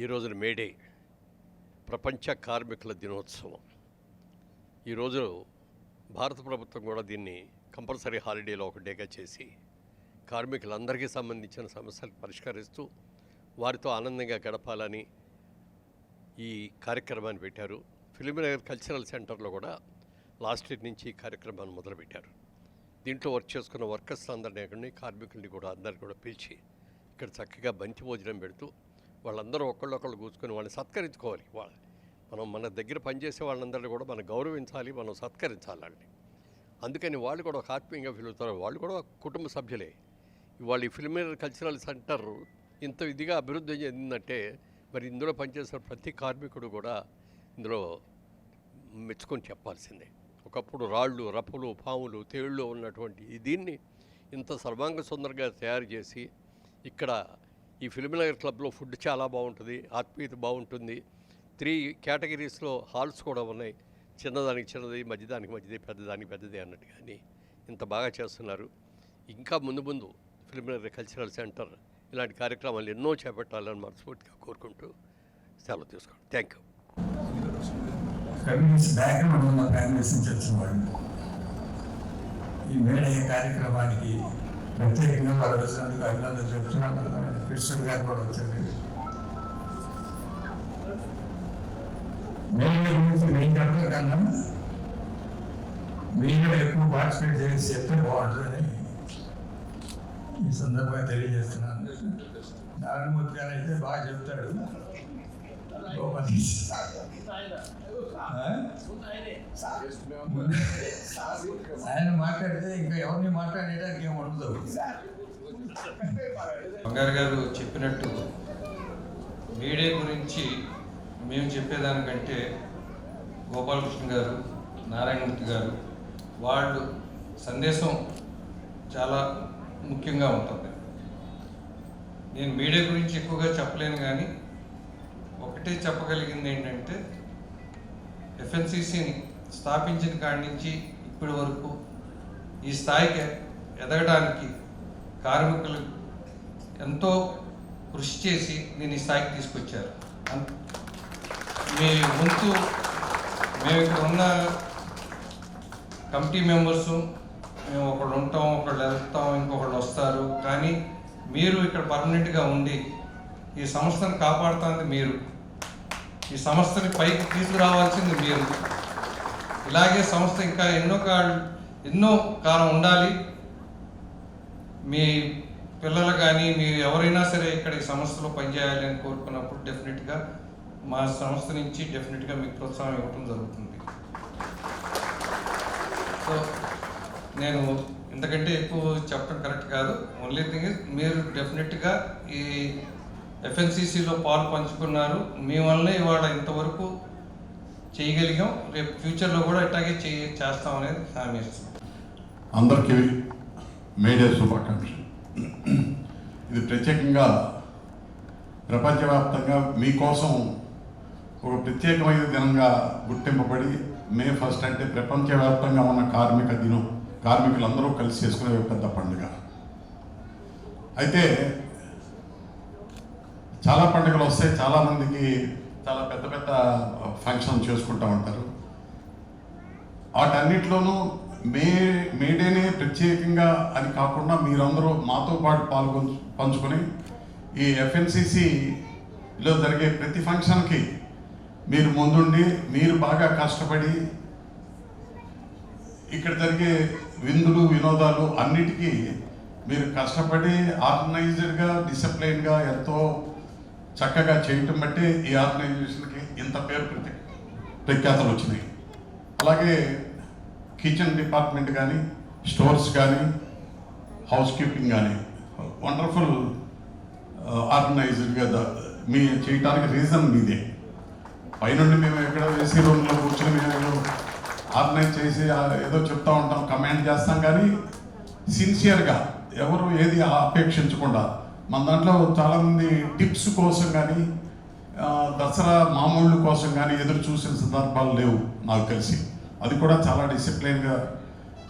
ఈ మేడే ప్రపంచ కార్మికుల దినోత్సవం. ఈరోజు భారత ప్రభుత్వం కూడా దీన్ని కంపల్సరీ హాలిడేలో ఒక డేగా చేసి కార్మికులందరికీ సంబంధించిన సమస్యలు పరిష్కరిస్తూ వారితో ఆనందంగా గడపాలని ఈ కార్యక్రమాన్ని పెట్టారు. ఫిలింనగర్ కల్చరల్ సెంటర్లో కూడా లాస్ట్ ఇయర్ నుంచి ఈ కార్యక్రమాన్ని మొదలుపెట్టారు. దీంట్లో వర్క్ చేసుకున్న వర్కర్స్ అందరినీ అక్కడిని కార్మికుల్ని కూడా అందరిని కూడా పిలిచి ఇక్కడ చక్కగా బంతి భోజనం పెడుతూ వాళ్ళందరూ ఒకళ్ళొకళ్ళు కూర్చుకొని వాళ్ళని సత్కరించుకోవాలి వాళ్ళ మనం మన దగ్గర పనిచేసే వాళ్ళందరినీ కూడా మనం గౌరవించాలి మనం సత్కరించాలి వాళ్ళని. అందుకని వాళ్ళు కూడా ఒక ఆత్మీయంగా ఫీల్ అవుతారు. వాళ్ళు కూడా కుటుంబ సభ్యులే. ఇవాళ ఈ ఫిల్మేర్ కల్చరల్ సెంటర్ ఇంత ఇదిగా అభివృద్ధి చెందిందంటే మరి ఇందులో పనిచేసిన ప్రతి కార్మికుడు కూడా ఇందులో మెచ్చుకొని చెప్పాల్సిందే. ఒకప్పుడు రాళ్ళు రప్పులు పాములు తేళ్ళు ఉన్నటువంటి దీన్ని ఇంత సర్వాంగ సుందరంగా తయారు చేసి ఇక్కడ ఈ ఫిలిమినగర్ క్లబ్లో ఫుడ్ చాలా బాగుంటుంది ఆత్మీయత బాగుంటుంది. త్రీ కేటగిరీస్లో హాల్స్ కూడా ఉన్నాయి. చిన్నదానికి చిన్నది మధ్యదానికి మధ్యది పెద్దదానికి పెద్దది అన్నట్టు కానీ ఇంత బాగా చేస్తున్నారు. ఇంకా ముందు ముందు ఫిల్మ్నగర్ కల్చరల్ సెంటర్ ఇలాంటి కార్యక్రమాలు ఎన్నో చేపట్టాలని మనస్ఫూర్తిగా కోరుకుంటూ సెలవు తీసుకోండి థ్యాంక్ యూ. ఈ మేడే కార్యక్రమానికి ప్రత్యేకంగా వాళ్ళు అభినందనలు చెప్తున్నాను. కృష్ణుడు గారు కూడా వచ్చారు. మేడే గురించి మేము చెప్పడం కన్నా మీరు ఎక్కువ పార్టిసిపేట్ చేసి చెప్తే బాగుంటుందని ఈ సందర్భంగా తెలియజేస్తున్నాను. నారాయణమూర్తి గారు అయితే బాగా చెప్తాడు? ఆయన మాట్లాడితే ఇంకా ఎవరిని మాట్లాడేటానికి ఏమి ఉండదు. బంగారు గారు చెప్పినట్టు మీడియా గురించి మేము చెప్పేదానికంటే గోపాలకృష్ణ గారు నారాయణమూర్తి గారు వాళ్ళు సందేశం చాలా ముఖ్యంగా ఉంటుంది. నేను మీడియా గురించి ఎక్కువగా చెప్పలేను కానీ ఒకటే చెప్పగలిగింది ఏంటంటే ఎఫ్ఎన్సిసిని స్థాపించిన కాడి నుంచి ఇప్పటి వరకు ఈ స్థాయికి ఎదగడానికి కార్మికులు ఎంతో కృషి చేసి నేను ఈ స్థాయికి తీసుకొచ్చారు. మీ ముందు మేము ఇక్కడ ఉన్న కమిటీ మెంబర్స్ మేము ఒకళ్ళు ఉంటాం ఒకళ్ళు వెళ్తాం ఇంకొకళ్ళు వస్తారు. కానీ మీరు ఇక్కడ పర్మనెంట్గా ఉండి ఈ సంస్థను కాపాడుతుంది మీరు. ఈ సంస్థని పైకి తీసుకురావాల్సింది మీరు. ఇలాగే సంస్థ ఇంకా ఎన్నో కాళ్ళు ఎన్నో కాలం ఉండాలి. మీ పిల్లలు కానీ మీరు ఎవరైనా సరే ఇక్కడ ఈ సంస్థలో పనిచేయాలి అని కోరుకున్నప్పుడు డెఫినెట్గా మా సంస్థ నుంచి డెఫినెట్గా మీకు ప్రోత్సాహం ఇవ్వటం జరుగుతుంది. సో నేను ఇంతకంటే ఎక్కువ చెప్పడం కరెక్ట్ కాదు. ఓన్లీ థింగ్ మీరు డెఫినెట్గా ఈ ఎఫ్ఎన్సిసిలో పాలు పంచుకున్నారు. మీ వల్లనే ఇవాళ ఇంతవరకు చేయగలిగాం. రేపు ఫ్యూచర్లో కూడా ఇట్లాగే చేస్తాం అనేది హామీ ఇస్తున్నాం. అందరికీ మేడే శుభాకాంక్షలు. ఇది ప్రత్యేకంగా ప్రపంచవ్యాప్తంగా మీకోసం ఒక ప్రత్యేకమైన దినంగా గుర్తింపబడి మే ఫస్ట్ అంటే ప్రపంచవ్యాప్తంగా ఉన్న కార్మిక దినం. కార్మికులందరూ కలిసి చేసుకునే ఒక పెద్ద పండుగ. అయితే చాలా పండుగలు వస్తాయి. చాలామందికి చాలా పెద్ద పెద్ద ఫంక్షన్ చేసుకుంటూ ఉంటారు. వాటన్నిటిలోనూ మే మేడేనే ప్రత్యేకంగా అని కాకుండా మీరందరూ మాతో పాటు పాల్గొని పంచుకొని ఈ ఎఫ్ఎన్సిసిలో జరిగే ప్రతి ఫంక్షన్కి మీరు ముందుండి మీరు బాగా కష్టపడి ఇక్కడ జరిగే విందులు వినోదాలు అన్నిటికీ మీరు కష్టపడి ఆర్గనైజ్డ్గా డిసిప్లైన్గా ఎంతో చక్కగా చేయటం బట్టి ఈ ఆర్గనైజేషన్కి ఇంత పేరు ప్రతి ప్రఖ్యాతలు వచ్చినాయి. అలాగే కిచెన్ డిపార్ట్మెంట్ కానీ స్టోర్స్ కానీ హౌస్ కీపింగ్ కానీ వండర్ఫుల్ ఆర్గనైజ్డ్గా మీ చేయటానికి రీజన్ మీదే. పైనుండి మేము ఎక్కడ ఏసీ రూమ్లో కూర్చొని మేము ఆర్గనైజ్ చేసి ఏదో చెప్తా ఉంటాం కమాండ్ చేస్తాం కానీ సిన్సియర్గా ఎవరు ఏది అపేక్షించకుండా. మన దాంట్లో చాలామంది టిప్స్ కోసం కానీ దసరా మామూళ్ళు కోసం కానీ ఎదురు చూసిన సందర్భాలు లేవు నాకు తెలిసి. అది కూడా చాలా డిసిప్లైన్గా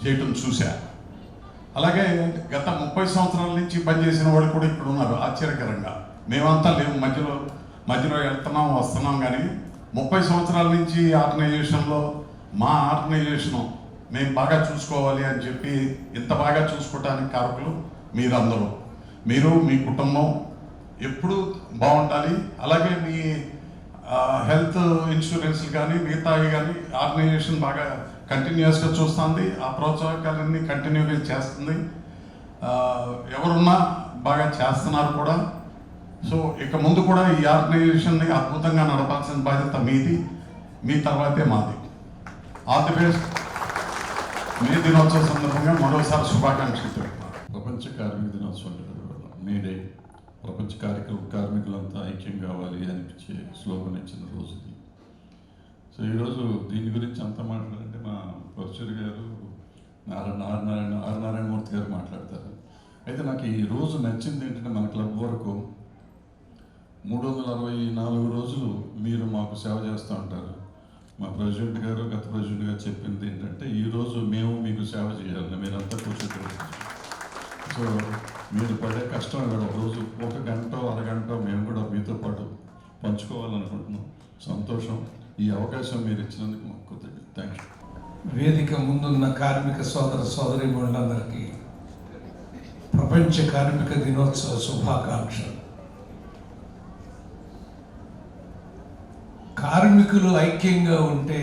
చేయటం చూశా. అలాగే గత ముప్పై సంవత్సరాల నుంచి పనిచేసిన వాళ్ళు కూడా ఇక్కడ ఉన్నారు ఆశ్చర్యకరంగా. మేమంతా లేవు మధ్యలో మధ్యలో వెళ్తున్నాం వస్తున్నాం కానీ ముప్పై సంవత్సరాల నుంచి ఆర్గనైజేషన్లో మా ఆర్గనైజేషను మేము బాగా చూసుకోవాలి అని చెప్పి ఇంత బాగా చూసుకోవటానికి కారకులు మీరందరూ. మీరు మీ కుటుంబం ఎప్పుడు బాగుండాలి. అలాగే మీ హెల్త్ ఇన్సూరెన్స్ కానీ మిగతావి కానీ ఆర్గనైజేషన్ బాగా కంటిన్యూస్గా చూస్తుంది. ఆ ప్రోత్సాహకాలన్నీ కంటిన్యూగా చేస్తుంది. ఎవరున్నా బాగా చేస్తున్నారు కూడా. సో ఇక ముందు కూడా ఈ ఆర్గనైజేషన్ని అద్భుతంగా నడపాల్సిన బాధ్యత మీది. మీ తర్వాతే మాది. All the best. మే దినోత్సవ సందర్భంగా మరోసారి శుభాకాంక్షలు ప్రపంచ కార్మిక దినోత్సవం మేడే ప్రపంచ కార్యక్రమ కార్మికులంతా ఐక్యం కావాలి అనిపించే స్లోగన్ ఇచ్చిన రోజు ఇది. సో ఈరోజు దీని గురించి అంతా మాట్లాడాలంటే మా పరచూరి గారు నారాయణ నారాయణ ఆర్ నారాయణమూర్తి గారు మాట్లాడతారు. అయితే నాకు ఈ రోజు నచ్చింది ఏంటంటే మన క్లబ్ వరకు మూడు వందల అరవై నాలుగు రోజులు మీరు మాకు సేవ చేస్తూ ఉంటారు. మా ప్రెసిడెంట్ గారు గత ప్రెసిడెంట్ గారు చెప్పింది ఏంటంటే ఈరోజు మేము మీకు సేవ చేయాలి మీరంతా కూర్చొని సో మీరు పడే కష్టం కదా రోజు ఒక గంట అరగంట మేము కూడా మీతో పాటు పంచుకోవాలనుకుంటున్నాం. సంతోషం. ఈ అవకాశం మీరు ఇచ్చినందుకు మాకు కృతజ్ఞత థ్యాంక్ యూ వేదిక ముందున్న కార్మిక సోదర సోదరి మండలందరికీ ప్రపంచ కార్మిక దినోత్సవ శుభాకాంక్షలు. కార్మికులు ఐక్యంగా ఉంటే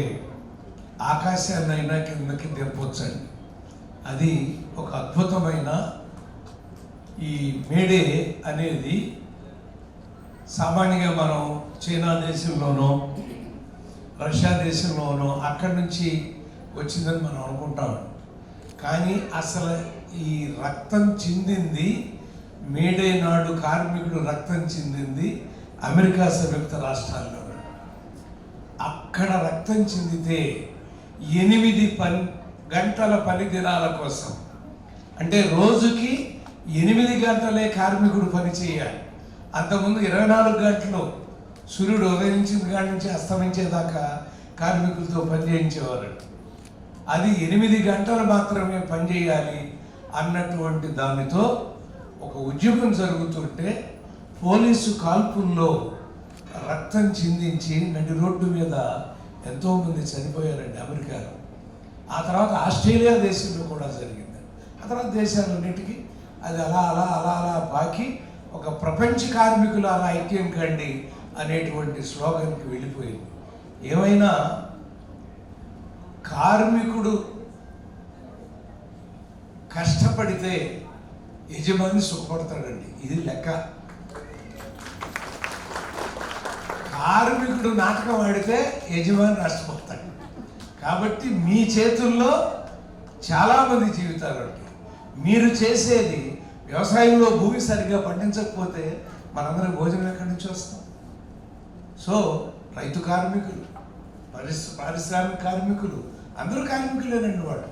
ఆకాశాన్నైనా కిందకి దింపొచ్చండి అది ఒక అద్భుతమైన ఈ మేడే అనేది సామాన్యంగా మనం చైనా దేశంలోనో రష్యా దేశంలోనో అక్కడి నుంచి వచ్చిందని మనం అనుకుంటాం కానీ అసలు ఈ రక్తం చిందింది మేడే నాడు కార్మికుడు రక్తం చిందింది అమెరికా సంయుక్త రాష్ట్రాల్లో. అక్కడ రక్తం చిందితే ఎనిమిది పని గంటల పని దినాల కోసం అంటే రోజుకి ఎనిమిది గంటలే కార్మికుడు పని చేయాలి. అంతకుముందు ఇరవై నాలుగు గంటలు సూర్యుడు ఉదయించిన కాడి నుంచి అస్తమించేదాకా కార్మికులతో పని చేయించేవారు. అది ఎనిమిది గంటలు మాత్రమే పనిచేయాలి అన్నటువంటి దానితో ఒక ఉద్యమం జరుగుతుంటే పోలీసు కాల్పుల్లో రక్తం చిందించి నడి రోడ్డు మీద ఎంతోమంది చనిపోయారండి అమెరికాలో. ఆ తర్వాత ఆస్ట్రేలియా దేశంలో కూడా జరిగింది. ఆ తర్వాత దేశాలన్నిటికీ అది అలా అలా అలా అలా పాకి ఒక ప్రపంచ కార్మికులు అలా ఐక్యం కండి అనేటువంటి స్లోగన్కి వెళ్ళిపోయింది. ఏమైనా కార్మికుడు కష్టపడితే యజమాని సుఖపడతాడండి. ఇది లెక్క. కార్మికుడు నాటకం ఆడితే యజమాని నష్టపోతాడు. కాబట్టి మీ చేతుల్లో చాలామంది జీవితాలు ఉంటాయి. మీరు చేసేది వ్యవసాయంలో భూమి సరిగ్గా పండించకపోతే మనందరం భోజనం ఎక్కడి నుంచి వస్తాం? సో రైతు కార్మికులు పరిశ్ర పారిశ్రామిక కార్మికులు అందరూ కార్మికులేనండి వాళ్ళు.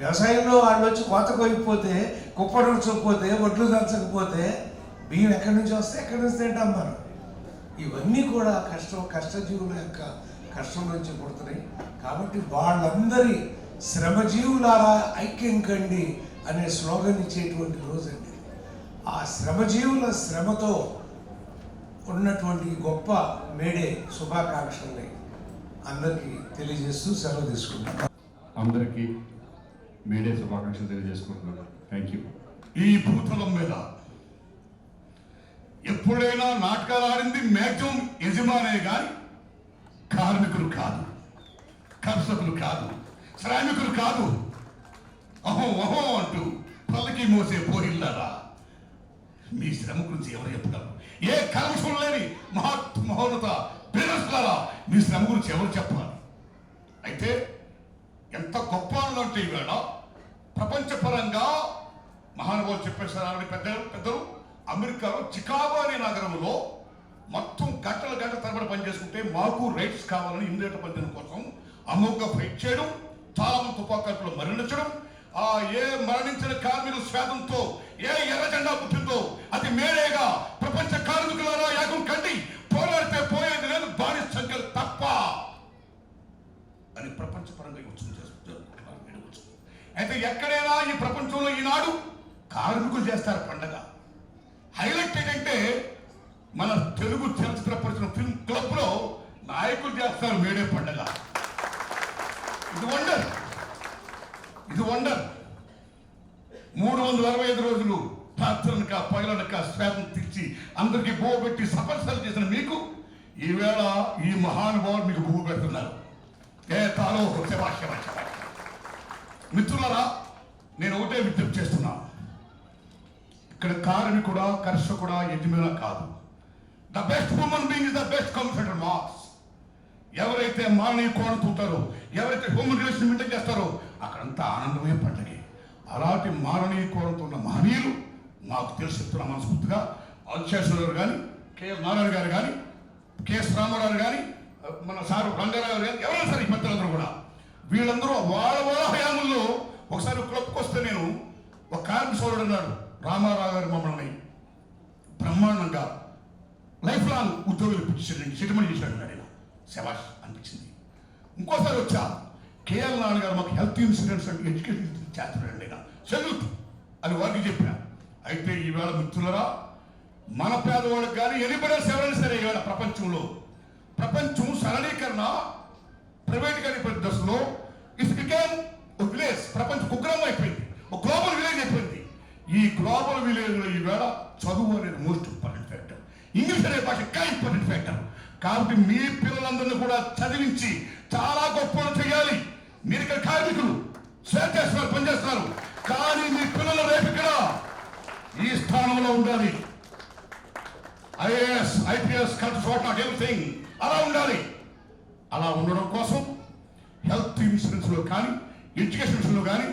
వ్యవసాయంలో వాళ్ళు వచ్చి కోత కోయకపోతే కుప్పడు నూర్చకపోతే ఒడ్లు దంచకపోతే బియ్యం ఎక్కడి నుంచి వస్తే ఎక్కడి నుంచి తింటాం మనం? ఇవన్నీ కూడా కష్టం కష్టజీవుల యొక్క కష్టం నుంచి పుడుతున్నాయి. కాబట్టి వాళ్ళందరి శ్రమజీవులారా ఐక్యం కండి అనే స్లోగన్ ఇచ్చేటువంటి రోజండి. ఆ శ్రమజీవుల శ్రమతో ఉన్నటువంటి గొప్ప మేడే శుభాకాంక్షల్ని అందరికీ తెలియజేస్తూ సెలవు తీసుకుంటాను అందరికీ మీడియా శుభాకాంక్షలు తెలియజేసుకుంటున్నాను థ్యాంక్ యూ ఈ భూతలం మీద ఎప్పుడైనా నాటకాలు ఆడింది మ్యాక్సిమం యజమానే గాని కార్మికులు కాదు. కర్షకులు కాదు. శ్రామికులు కాదు. అహో అహో. మోసే పోయిల్లారా మీ శ్రమ గురించి ఎవరు చెప్పగలరు? ఏ కల్మషం లేని మహత్ మహోన్నత పేరస్లారా మీ శ్రమ గురించి ఎవరు చెప్పాలి అయితే ఎంత గొప్ప అంటే ఈవేళ ప్రపంచపరంగా మహానుభావులు చెప్పేసారని పెద్దలు పెద్దలు అమెరికాలో చికాగో అనే నగరంలో మొత్తం గంటల గంటల తరబడి పనిచేసుకుంటే మాకు రైట్స్ కావాలని ఇండియట్ పనిచేయడం కోసం అమోఘ ఫైట్ చేయడం చాలా మంది తుపాకాకులు మరణించడం ఆ ఏ మరణించిన కార్మికుల స్వేదంతో ఏ ఎర్ర జెండా పుట్టిందో అది మేడేగా ప్రపంచ కార్మికులారా యాగం కండి పోరాడితే పోయేది లేదు బానిస సంఖ్యలు తప్ప. అని ప్రపంచపరంగా ఈ మేడే అయితే ఎక్కడైనా ఈ ప్రపంచంలో ఈనాడు కార్మికులు చేస్తారు పండగ. హైలైట్ ఏంటంటే మన తెలుగు చలచిత్ర పరిశ్రమ ఫిల్మ్ క్లబ్లో నాయకులు చేస్తారు మేడే పండగ. ఇది వండర్. ఇది వండర్. మూడు వందల అరవై ఐదు రోజులు పాత్రనక పగలనక శ్వేతం తెచ్చి అందరికీ బోవ పెట్టి సపర్శలు చేసిన మీకు ఈవేళ ఈ మహానుభావులు మీకు భూ పెడుతున్నారు. ఏ తాలో మిత్రులరా నేను ఒకటే విజ్ఞప్తి చేస్తున్నాను ఇక్కడ కార్మికుడా కర్షకుడా యజమాన కాదు. The best women being is the best comforter mass. ఎవరైతే మానవీయ కోరుకుంటారో ఎవరైతే హ్యూమన్ రిలేషన్ మెయింటైన్ చేస్తారో అక్కడంతా ఆనందమే పండగే. అలాంటి మానవీయ కోరుతున్న ఉన్న మహనీయులు మాకు తెలిసి చెప్తున్న మనస్ఫూర్తిగా అల్శేశ్వర గారు కానీ కెఎల్ నారాయణ గారు కానీ కెఎస్ రామారావు కానీ మన సారు రంగారావు గారు కానీ ఎవరైనా సరే ఈ పెద్దలందరూ కూడా. వీళ్ళందరూ వాళ్ళ వాళ్ళ హయాముల్లో ఒకసారి క్లబ్కొస్తే నేను ఒక కార్మిక సోదరుడు అన్నాడు. రామారావు గారు మమ్మల్ని బ్రహ్మాండంగా లైఫ్ లాంగ్ ఉద్యోగులు ఇప్పించాడు సెటిల్మెంట్ చేశాడు ఆయన శవాష్ అనిపించింది. ఇంకోసారి వచ్చా. కేఎల్ నాన్న గారు మాకు హెల్త్ ఇన్సూరెన్స్ అండ్ ఎడ్యుకేషన్ చేస్తున్నాడు ఆయన సెల్యూట్! అని వారికి చెప్పా. అయితే ఈవేళ మిత్రులరా మన పేదవాళ్ళకి కానీ ఎనిపడే ఎవరైనా సరే ఈవేళ ప్రపంచంలో. ప్రపంచం సరళీకరణ ప్రైవేటీకరణ దశలో. ఇట్స్ బికేమ్ ఒక విలేజ్ ప్రపంచ కుగ్రామం అయిపోయింది. ఒక గ్లోబల్ విలేజ్ అయిపోయింది. ఈ గ్లోబల్ విలేజ్లో ఈవేళ చదువు అనేది మోస్ట్ ఇంపార్టెంట్ ఫ్యాక్టర్. ఇంగ్లీష్ అనే భాష ఇంకా ఇంపార్టెంట్ ఫ్యాక్టర్. కాబట్టి మీ పిల్లలందరినీ కూడా చదివించి చాలా గొప్ప చేయాలి. మీరు ఇక్కడ కార్మికులు చేస్తున్నారు పనిచేస్తున్నారు కానీ మీ పిల్లలు రేపు ఇక్కడ ఈ స్థానంలో ఉండాలి. IAS IPS correct short not everything అలా ఉండాలి. అలా ఉండడం కోసం హెల్త్ ఇన్సూరెన్స్లో కానీ ఎడ్యుకేషన్లో కానీ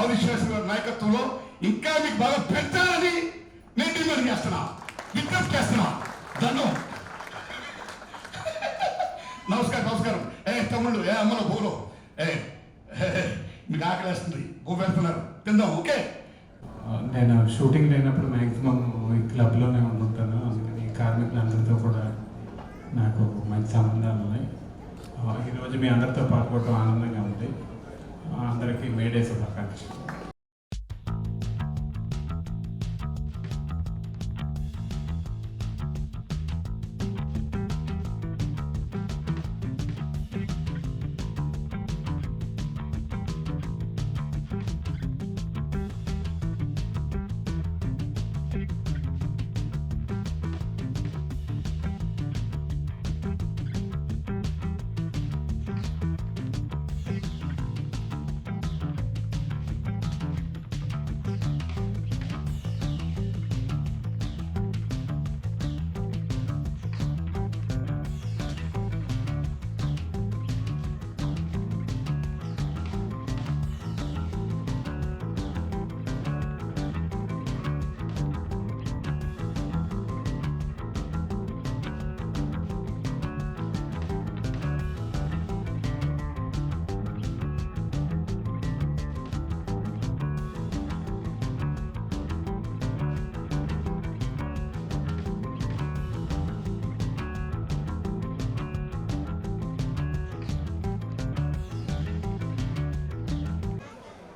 ఆదిశేష్ నాయకత్వంలో ఇంకా మీకు బాగా పెంచాలని నేను డిమాండ్ చేస్తున్నా. విజ్ఞప్తి చేస్తున్నా. దండం నమస్కారం నమస్కారం. ఏ తమ్ముళ్ళు ఏ అమ్మలో భూలో ఏ మీకు ఆకలిస్తుంది భూ తిందాం ఓకే? నేను షూటింగ్ లేనప్పుడు మ్యాక్సిమం ఈ క్లబ్లోనే ఉంటుంటాను అందుకని కార్మికులందరితో కూడా నాకు మంచి సంబంధాలు ఉన్నాయి. ఈరోజు మీ అందరితో పాల్గొనడం ఆనందంగా ఉంది. అందరికీ మేడే శుభాకాంక్షలు.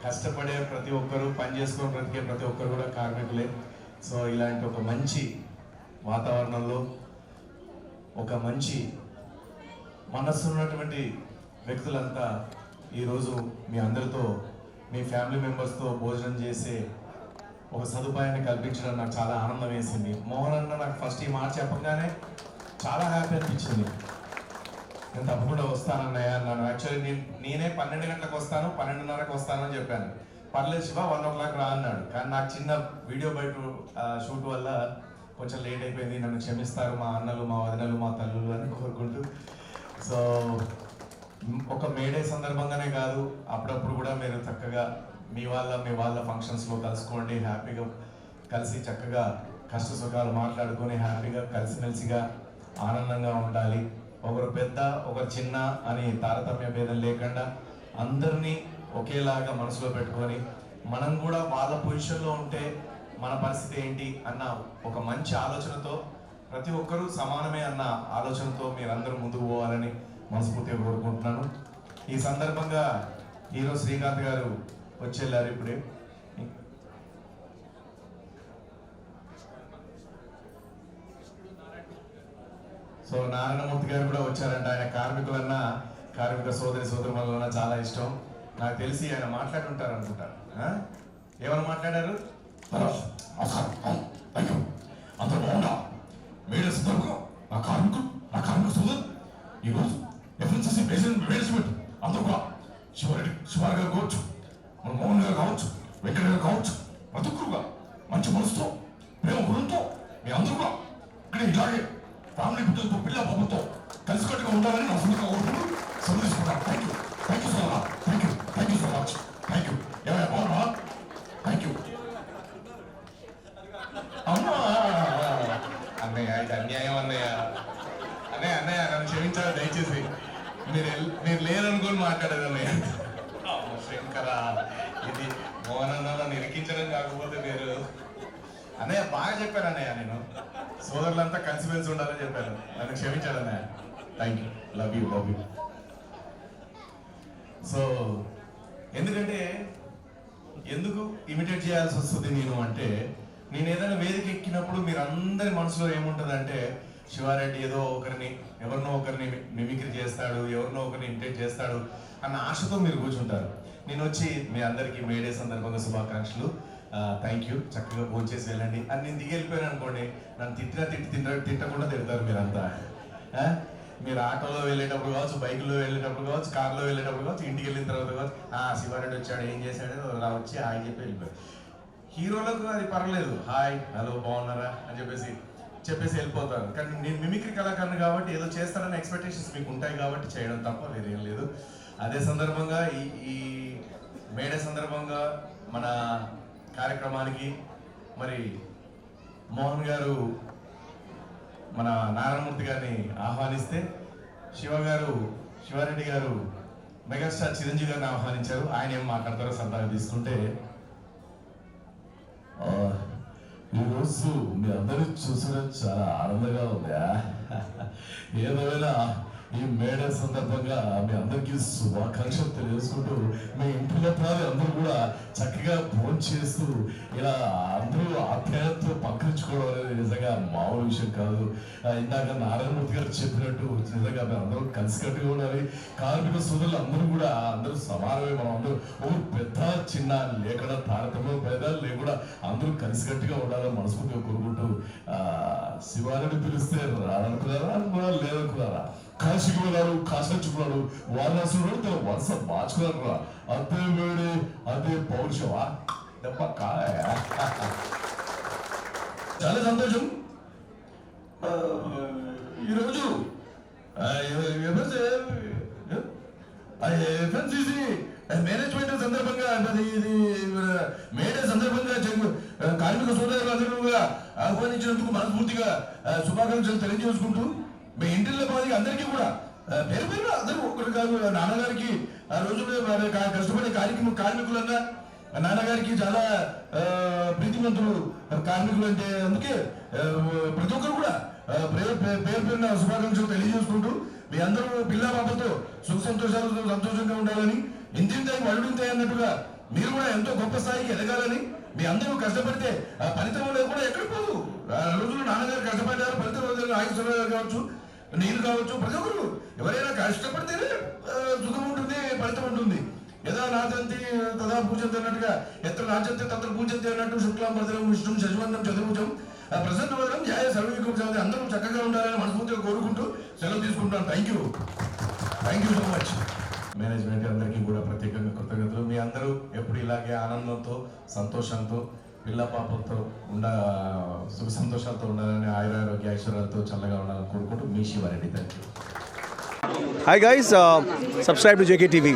కష్టపడే ప్రతి ఒక్కరు పని చేసుకొని బ్రతికే ప్రతి ఒక్కరు కూడా కార్మికులే. సో ఇలాంటి ఒక మంచి వాతావరణంలో ఒక మంచి మనస్సు ఉన్నటువంటి వ్యక్తులంతా ఈరోజు మీ అందరితో మీ ఫ్యామిలీ మెంబర్స్తో భోజనం చేసే ఒక సదుపాయాన్ని కల్పించడం నాకు చాలా ఆనందం వేసింది మోహన్ అన్న నాకు ఫస్ట్ ఈ మాట చెప్పగానే చాలా హ్యాపీ అనిపించింది. నేను తప్పకుండా వస్తానన్నయ్య అన్నాను యాక్చువల్లీ నేను నేనే పన్నెండు గంటలకు వస్తాను పన్నెండున్నరకు వస్తాను అని చెప్పాను. పర్లేదు శివ వన్ ఓ క్లాక్ రా అన్నాడు. కానీ నాకు చిన్న వీడియో బయట షూట్ వల్ల కొంచెం లేట్ అయిపోయింది. నన్ను క్షమిస్తారు మా అన్నలు మా వదినలు మా తల్లులు అని కోరుకుంటూ. సో ఒక మేడే సందర్భంగానే కాదు అప్పుడప్పుడు కూడా మీరు చక్కగా మీ వాళ్ళ మీ వాళ్ళ ఫంక్షన్స్లో కలుసుకోండి. హ్యాపీగా కలిసి చక్కగా కష్ట సుఖాలు మాట్లాడుకొని హ్యాపీగా కలిసిమెలిసిగా ఆనందంగా ఉండాలి. ఒకరు పెద్ద ఒకరు చిన్న అని తారతమ్య భేదం లేకుండా అందరినీ ఒకేలాగా మనసులో పెట్టుకొని మనం కూడా వాళ్ళ పొజిషన్లో ఉంటే మన పరిస్థితి ఏంటి అన్న ఒక మంచి ఆలోచనతో ప్రతి ఒక్కరూ సమానమే అన్న ఆలోచనతో మీరందరూ ముందుకు పోవాలని మనస్ఫూర్తిగా కోరుకుంటున్నాను. ఈ సందర్భంగా హీరో శ్రీకాంత్ గారు వచ్చేళ్ళారు ఇప్పుడే. సో నారాయణమూర్తి గారు కూడా వచ్చారంట. ఆయన కార్మికులన్నా కార్మిక సోదరి సోదరులన్నా చాలా ఇష్టం. నాకు తెలిసి ఆయన మాట్లాడుంటారు అనుకుంటారు ఏమైనా మాట్లాడారు? అందరూ బాగుందా మేడే సందర్భంగా నా కార్మికులు నా కార్మిక సోదరు. ఈరోజు ఎఫ్ఎన్సీసీ ప్రెసిడెంట్ మేనేజ్మెంట్ అందరూ కూడా శివారెడ్డి శివారి గారు కావచ్చు మన మోహన్ గారు కావచ్చు వెంకట గారు కావచ్చు ప్రతి ఒక్కరుగా మంచి మనసుతో ప్రేమ గుణంతో మీ అందరూ కూడా ఫ్యామిలీ పిల్ల కలిసికట్టుగా ఉండాలని నా సొంతంగా కోరుకుంటూ సెలవు తీసుకున్నాను thank you thank you so much thank you thank you so much thank you ఏమైనా బాగున్నా థ్యాంక్ యూ అమ్మా అన్నయ్య ఇది అన్యాయం అన్నయ్య అన్నయ్య అన్నయ్య నన్ను క్షమించాలి దయచేసి మీరు ఎల్- మీరు లేరనుకొని మాట్లాడేది అన్నయ్య అమ్మ శంకర ఇది మోహనన్న నన్ను ఇరికించడం కాకపోతే మీరు అన్నయ్య బాగా చెప్పారు అన్నయ్య నేను అంతా కన్సిక్వెన్స్ ఉండాలని చెప్పాను నన్ను క్షమించాడు thank you love you love you so ఎందుకంటే ఎందుకు ఇమిటేట్ చేయాల్సి వస్తుంది నేను అంటే నేను ఏదైనా వేదిక ఎక్కినప్పుడు మీరు అందరి మనసులో ఏముంటుంది అంటే శివారెడ్డి ఏదో ఒకరిని ఎవరినో ఒకరిని మిమిక్రీ చేస్తాడు ఎవరినో ఒకరిని ఇమిటేట్ చేస్తాడు అన్న ఆశతో మీరు కూర్చుంటారు. నేను వచ్చి మీ అందరికీ మేడే సందర్భంగా శుభాకాంక్షలు. థ్యాంక్ యూ చక్కగా ఫోన్ చేసి వెళ్ళండి. అని నేను దిగి వెళ్ళిపోయాను అనుకోండి. నన్ను తిట్టినా తిట్టి తింట తిట్టకుండా తిడతారు మీరంతా. మీరు ఆటోలో వెళ్ళేటప్పుడు కావచ్చు బైక్లో వెళ్ళేటప్పుడు కావచ్చు కార్లో వెళ్ళేటప్పుడు కావచ్చు ఇంటికి వెళ్ళిన తర్వాత కావచ్చు ఆ శివారెడ్డి వచ్చాడు ఏం చేశాడు? అలా వచ్చి హాయ్ చెప్పి వెళ్ళిపోయాడు. హీరోలకు అది పర్లేదు. హాయ్ హలో బాగున్నారా? అని చెప్పేసి చెప్పేసి వెళ్ళిపోతారు. కానీ నేను మిమిక్రీ కళాకారుని కాబట్టి ఏదో చేస్తారని ఎక్స్పెక్టేషన్స్ మీకు ఉంటాయి కాబట్టి చేయడం తప్ప వేరేం లేదు. అదే సందర్భంగా ఈ ఈ మేడే సందర్భంగా మన కార్యక్రమానికి మరి మోహన్ గారు మన నారాయణమూర్తి గారిని ఆహ్వానిస్తే శివ గారు శివారెడ్డి గారు మెగాస్టార్ చిరంజీవి గారిని ఆహ్వానించారు. ఆయన ఏం మాట్లాడతారో సంతానం తీసుకుంటే ఈరోజు మీ అందరూ చూసిన చాలా ఆనందంగా ఉందా? ఏదైనా ఈ మేడ సందర్భంగా మీ అందరికీ శుభాకాంక్షలు తెలియజేసుకుంటూ మీ ఇంటిలో ప్రాది అందరూ కూడా చక్కగా ఫోన్ చేస్తూ ఇలా అందరూ ఆప్యాయతతో పక్కరించుకోవడం అనేది నిజంగా మామూలు విషయం కాదు. ఇందాక నారాయణమూర్తి గారు చెప్పినట్టు నిజంగా మేము అందరూ కలిసికట్టుగా ఉండాలి. కార్మిక సోదరులు అందరూ కూడా అందరూ సమానమే. మనం అందరూ ఒక పెద్ద చిన్న లేకుండా తారతమ్యం భేదాలు లేకుండా అందరూ కలిసికట్టుగా ఉండాలని మనస్ఫూర్తిగా కోరుకుంటూ ఆ, పిలిస్తే రాదనుకున్నారా అనుకున్నారా? లేదనుకున్నారా? కాశీకి వెళ్ళారు కాశించుకున్నాడు వారణాసుడు తన వరుస మార్చుకున్నారు రా అదే వేడి అదే పౌరుషమా? దెబ్బ చాలా సంతోషం. ఈరోజు ఎఫ్ఎన్సీసీ మేనేజ్మెంట్ సందర్భంగా ఇది మేడే సందర్భంగా కార్మిక సోదరులందరూ ఆహ్వానించినందుకు మనస్ఫూర్తిగా శుభాకాంక్షలు తెలియజేసుకుంటూ మీ ఇంటిలో పాది అందరికీ కూడా పేరు పేరు అందరూ ఒకరు కాదు నాన్నగారికి ఆ రోజుల్లో కష్టపడే కార్మిక కార్మికులన్నా నాన్నగారికి చాలా ఆ, ప్రీతిమంతులు కార్మికులు అంటే అందుకే ప్రతి ఒక్కరు కూడా పేరు పేరున శుభాకాంక్షలు తెలియజేసుకుంటూ మీ అందరూ పిల్ల పాపతో సుఖ సంతోషాలతో సంతోషంగా ఉండాలని ఇంతింతాయి వడుంతాయి అన్నట్టుగా మీరు కూడా ఎంతో గొప్ప స్థాయికి ఎదగాలని మీ అందరూ కష్టపడితే ఆ ఫలితం కూడా ఎక్కడ పోదు. ఆ రోజులు నాన్నగారు కష్టపడ్డారు ఫలితం రోజులు కావచ్చు. నేను కావచ్చు ప్రతి ఒక్కరు. ఎవరైనా కష్టపడితేనే ఆ, సుఖం ఉంటుంది ఫలితం ఉంటుంది. యథా నాచంతి తదా పూజంతి అన్నట్టుగా ఎత్ర నాచంతి తత్ర పూజంతి అన్నట్టు శుక్లాం భద్రం విష్ణు శశివంతం చతుర్భుజం ప్రసన్న వదనం న్యాయ సర్వీకం అందరూ చక్కగా ఉండాలని మనస్ఫూర్తిగా కోరుకుంటూ సెలవు తీసుకుంటాను thank you thank you so much management అందరికీ కూడా ప్రత్యేకంగా కృతజ్ఞతలు. మీ అందరూ ఎప్పుడు ఇలాగే ఆనందంతో సంతోషంతో పిల్ల పాపలతో ఉండ సుఖ సంతోషాలతో ఉండాలని ఆయురారోగ్య ఐశ్వర్యాలతో చల్లగా ఉండాలని కోరుకుంటూ మీ Siva Reddy. Thank you Hi guys, uh, subscribe to JKTV.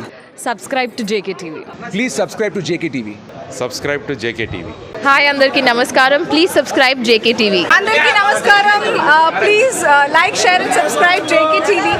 Subscribe to JK TV Please subscribe to JKTV. subscribe to JKTV. Hi అందరికీ నమస్కారం. ప్లీజ్ సబ్స్క్రైబ్ జేకే టీవీ అందరికీ నమస్కారం. Please like share and subscribe JK TV